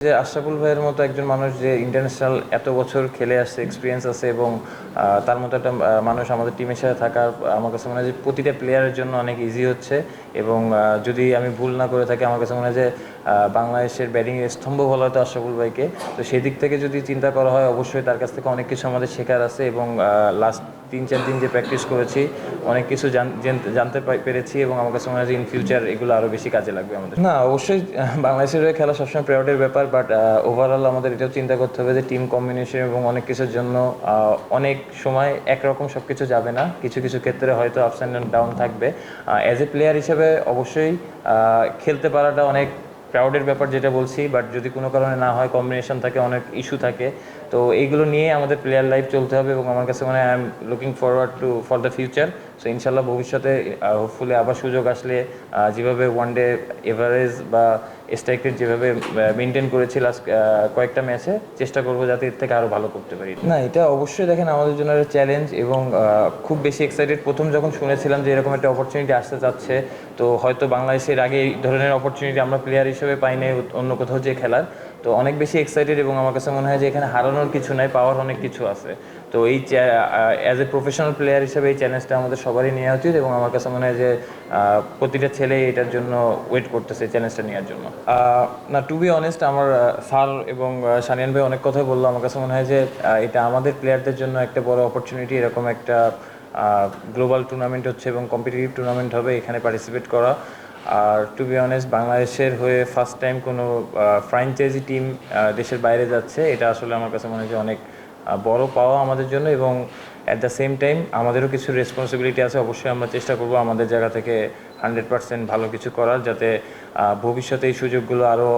যে আশরাফুল ভাইয়ের মতো একজন মানুষ যে ইন্টারন্যাশনাল এত বছর খেলে আসছে এক্সপিরিয়েন্স আছে এবং তার মতো একটা মানুষ আমাদের টিমের সাথে থাকা আমার কাছে মনে হয় যে প্রতিটা প্লেয়ারের জন্য অনেক ইজি হচ্ছে এবং যদি আমি ভুল না করে থাকি, আমার কাছে মনে হয় যে বাংলাদেশের ব্যাটিংয়ের স্তম্ভ বলা হতো আশরাফুল ভাইকে। তো সেই দিক থেকে যদি চিন্তা করা হয়, অবশ্যই তার কাছ থেকে অনেক কিছু আমাদের শেখার আছে এবং লাস্ট তিন, চার দিন যে প্র্যাকটিস করেছি, অনেক কিছু জান- জানতে পেরেছি এবং আমার কাছে মনে হয় ইন ফিউচার এগুলো আরও বেশি কাজে লাগবে আমাদের। না, অবশ্যই বাংলাদেশের হয়ে খেলা সবসময় প্রায়োরিটির ব্যাপার বাট ওভারঅল আমাদের এটাও চিন্তা করতে হবে যে টিম কম্বিনেশন এবং অনেক কিছুর জন্য অনেক সময় একরকম সব কিছু যাবে না। কিছু কিছু ক্ষেত্রে হয়তো আপস অ্যান্ড ডাউন থাকবে। অ্যাজ এ প্লেয়ার হিসেবে অবশ্যই খেলতে পারাটা অনেক প্রাউডের ব্যাপার যেটা বলছি বাট যদি কোনো কারণে না হয় কম্বিনেশন থাকে, অনেক ইস্যু থাকে, তো এইগুলো নিয়ে আমাদের প্লেয়ার লাইফ চলতে হবে এবং আমার কাছে মানে I am looking forward to for the future so ইনশাল্লাহ ভবিষ্যতে হোপফুলি আবার সুযোগ আসলে যেভাবে ওয়ান ডে এভারেজ বা স্ট্রাইক রেট যেভাবে মেনটেন করেছি লাস্ট কয়েকটা ম্যাচে চেষ্টা করব যাতে এর থেকে আরও ভালো করতে পারি। না, এটা অবশ্যই দেখেন আমাদের জন্য একটা চ্যালেঞ্জ এবং খুব বেশি এক্সাইটেড প্রথম যখন শুনেছিলাম যে এরকম একটা অপরচুনিটি আসতে যাচ্ছে, তো হয়তো বাংলাদেশের আগে এই ধরনের অপরচুনিটি আমরা প্লেয়ার হিসেবে পাই নাই অন্য কোথাও যে খেলার। তো অনেক বেশি এক্সাইটেড এবং আমার কাছে মনে হয় যে এখানে হারানোর কিছু নাই পাওয়ার অনেক কিছু আছে। তো এই অ্যাজ এ প্রফেশনাল প্লেয়ার হিসেবে এই চ্যালেঞ্জটা আমাদের সবারই নেওয়া উচিত এবং আমার কাছে মনে হয় যে প্রতিটা ছেলে এটার জন্য ওয়েট করতেছে চ্যালেঞ্জটা নেওয়ার জন্য। না টু বি অনেস্ট আমার স্যার এবং সানিয়ান ভাই অনেক কথাই বলল। আমার কাছে মনে হয় যে এটা আমাদের প্লেয়ারদের জন্য একটা বড় অপরচুনিটি এরকম একটা গ্লোবাল টুর্নামেন্ট হচ্ছে এবং কম্পিটিটিভ টুর্নামেন্ট হবে এখানে পার্টিসিপেট করা। আর টু বি অনেস্ট বাংলাদেশের হয়ে ফার্স্ট টাইম কোনো ফ্র্যাঞ্চাইজি টিম দেশের বাইরে যাচ্ছে, এটা আসলে আমার কাছে মনে হয় যে অনেক বড় পাওয়া আমাদের জন্য এবং অ্যাট দ্য সেম টাইম আমাদেরও কিছু রেসপন্সিবিলিটি আছে। অবশ্যই আমরা চেষ্টা করব আমাদের জায়গা থেকে হান্ড্রেড পার্সেন্ট ভালো কিছু করার যাতে ভবিষ্যতে এই সুযোগগুলো আরও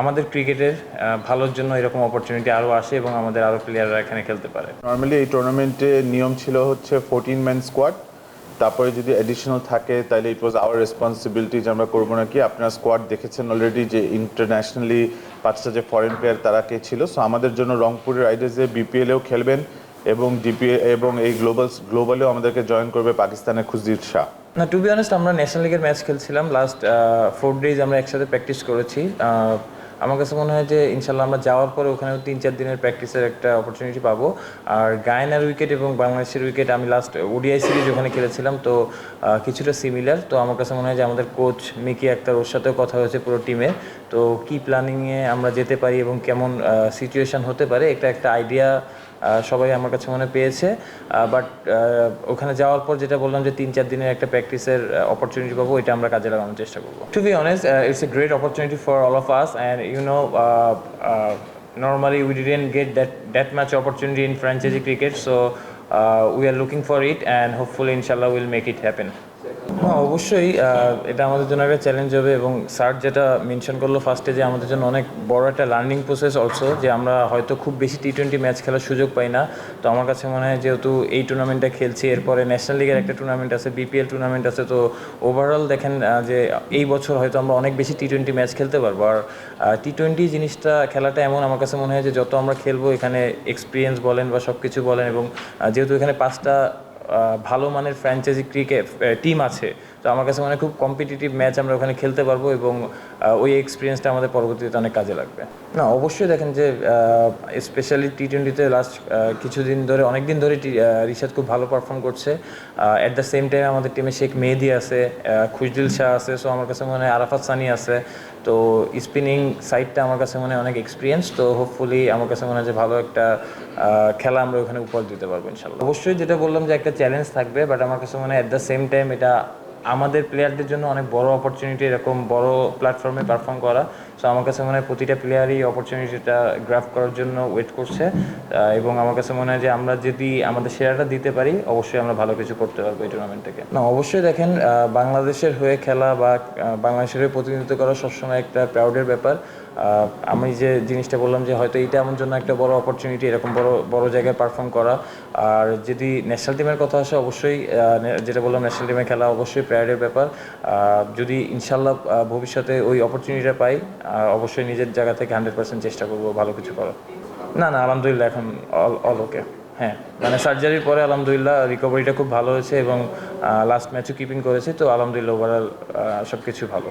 আমাদের ক্রিকেটের ভালোর জন্য এরকম অপরচুনিটি আরও আসে এবং আমাদের আরও প্লেয়াররা এখানে খেলতে পারে। নর্মালি এই টুর্নামেন্টে নিয়ম ছিল হচ্ছে ফোরটিন ম্যান স্কোয়াড তারপরে যদি অ্যাডিশনাল থাকে, তাহলে ইট ওয়াজ আওয়ার রেসপন্সিবিলিটি যে আমরা করব নাকি। আপনার স্কোয়াড দেখেছেন অলরেডি যে ইন্টারন্যাশনালি পাঁচটা যে ফরেন প্লেয়ার তারা কে ছিল। সো আমাদের জন্য রংপুরের রাইডার্সে বিপিএলেও খেলবেন এবং ডিপিএ এবং এই গ্লোবাল গ্লোবালেও আমাদেরকে জয়েন করবে পাকিস্তানের খুশদির শাহ। না টু বি অনেস্ট আমরা ন্যাশনাল লিগের ম্যাচ খেলছিলাম। লাস্ট ফোর ডেজ আমরা একসাথে প্র্যাকটিস করেছি। আমার কাছে মনে হয় যে ইনশাল্লাহ আমরা যাওয়ার পরে ওখানেও তিন চার দিনের প্র্যাকটিসের একটা অপরচুনিটি পাবো। আর গায়নার উইকেট এবং বাংলাদেশের উইকেট আমি লাস্ট ওডিআই সিরিজ ওখানে খেলেছিলাম, তো কিছুটা সিমিলার তো আমার কাছে মনে হয় যে আমাদের কোচ মিকি আক্তার ওর সাথেও কথা হয়েছে পুরো টিমের তো কি প্ল্যানিংয়ে আমরা যেতে পারি এবং কেমন সিচুয়েশন হতে পারে, এটা একটা আইডিয়া সবাই আমার কাছে মনে পেয়েছে। বাট ওখানে যাওয়ার পর যেটা বললাম যে তিন চার দিনের একটা প্র্যাকটিসের অপরচুনিটি পাবো, এটা আমরা কাজে লাগানোর চেষ্টা করব। To be honest it's a great opportunity for all of us and you uh, normally we didn't get that that much opportunity in franchise cricket so uh, we are looking for it and hopefully inshallah we'll make it happen হ্যাঁ অবশ্যই এটা আমাদের জন্য একটা challenge হবে এবং sir যেটা mention করল ফার্স্টে যে আমাদের জন্য অনেক বড় একটা লার্নিং প্রসেস অলসো যে আমরা হয়তো খুব বেশি টি টোয়েন্টি ম্যাচ খেলার সুযোগ পাই না। তো আমার কাছে মনে হয় যেহেতু এই টুর্নামেন্টটা খেলছি, এরপরে ন্যাশনাল লিগের একটা টুর্নামেন্ট আছে বিপিএল টুর্নামেন্ট আছে, তো ওভারঅল দেখেন যে এই বছর হয়তো আমরা অনেক বেশি টি টোয়েন্টি ম্যাচ খেলতে পারব। আর টি টোয়েন্টি জিনিসটা, খেলাটা এমন আমার কাছে মনে হয় যে যত আমরা খেলব এখানে এক্সপিরিয়েন্স বলেন বা সব কিছু বলেন এবং যেহেতু এখানে পাঁচটা ভালো মানের ফ্র্যাঞ্চাইজি ক্রিকেট টিম আছে। তো আমার কাছে মানে খুব কম্পিটিটিভ ম্যাচ আমরা ওখানে খেলতে পারব এবং ওই এক্সপিরিয়েন্সটা আমাদের পরবর্তীতে অনেক কাজে লাগবে। না, অবশ্যই দেখেন যে স্পেশালি টি টোয়েন্টিতে লাস্ট কিছুদিন ধরে অনেক দিন ধরে রিশাদ খুব ভালো পারফর্ম করছে। অ্যাট দ্য সেম টাইম আমাদের টিমে শেখ মেহেদি আছে খুশদিল শাহ আছে সো আমার কাছে মনে হয় আরাফাত সানি আছে। তো স্পিনিং সাইডটা আমার কাছে মনে হয় অনেক এক্সপিরিয়েন্স তো হোপফুলি আমার কাছে মনে হয় যে ভালো একটা খেলা আমরা ওখানে উপহার দিতে পারব ইনশাল্লাহ অবশ্যই যেটা বললাম যে একটা চ্যালেঞ্জ থাকবে বাট আমার কাছে মনে হয় অ্যাট দ্য সেম টাইম এটা আমাদের প্লেয়ারদের জন্য অনেক বড় অপরচুনিটি এরকম বড় প্ল্যাটফর্মে পারফর্ম করা। সো আমার কাছে মনে হয় প্রতিটা প্লেয়ারই অপরচুনিটিটা গ্রাফ করার জন্য ওয়েট করছে। এবং আমার কাছে মনে হয় যে আমরা যদি আমাদের সেরাটা দিতে পারি, অবশ্যই আমরা ভালো কিছু করতে পারব এই টুর্নামেন্ট থেকে। না, অবশ্যই দেখেন বাংলাদেশের হয়ে খেলা বা বাংলাদেশের হয়ে প্রতিনিধিত্ব করা সবসময় একটা প্রাউডের ব্যাপার। আমি যে জিনিসটা বললাম যে হয়তো এইটা আমার জন্য একটা বড় অপরচুনিটি এরকম বড় বড় জায়গায় পারফর্ম করা। আর যদি ন্যাশনাল টিমের কথা আসে, অবশ্যই যেটা বললাম ন্যাশনাল টিমে খেলা অবশ্যই প্রায়োরিটির ব্যাপার। যদি ইনশাল্লাহ ভবিষ্যতে ওই অপরচুনিটিটা পাই অবশ্যই নিজের জায়গা থেকে হান্ড্রেড পার্সেন্ট চেষ্টা করব ভালো কিছু করার। না না, আলহামদুলিল্লাহ এখন অল ওকে হ্যাঁ মানে সার্জারির পরে আলহামদুলিল্লাহ রিকভারিটা খুব ভালো হয়েছে এবং লাস্ট ম্যাচও কিপিং করেছি, তো আলহামদুলিল্লাহ ওভারঅল সব কিছু ভালো।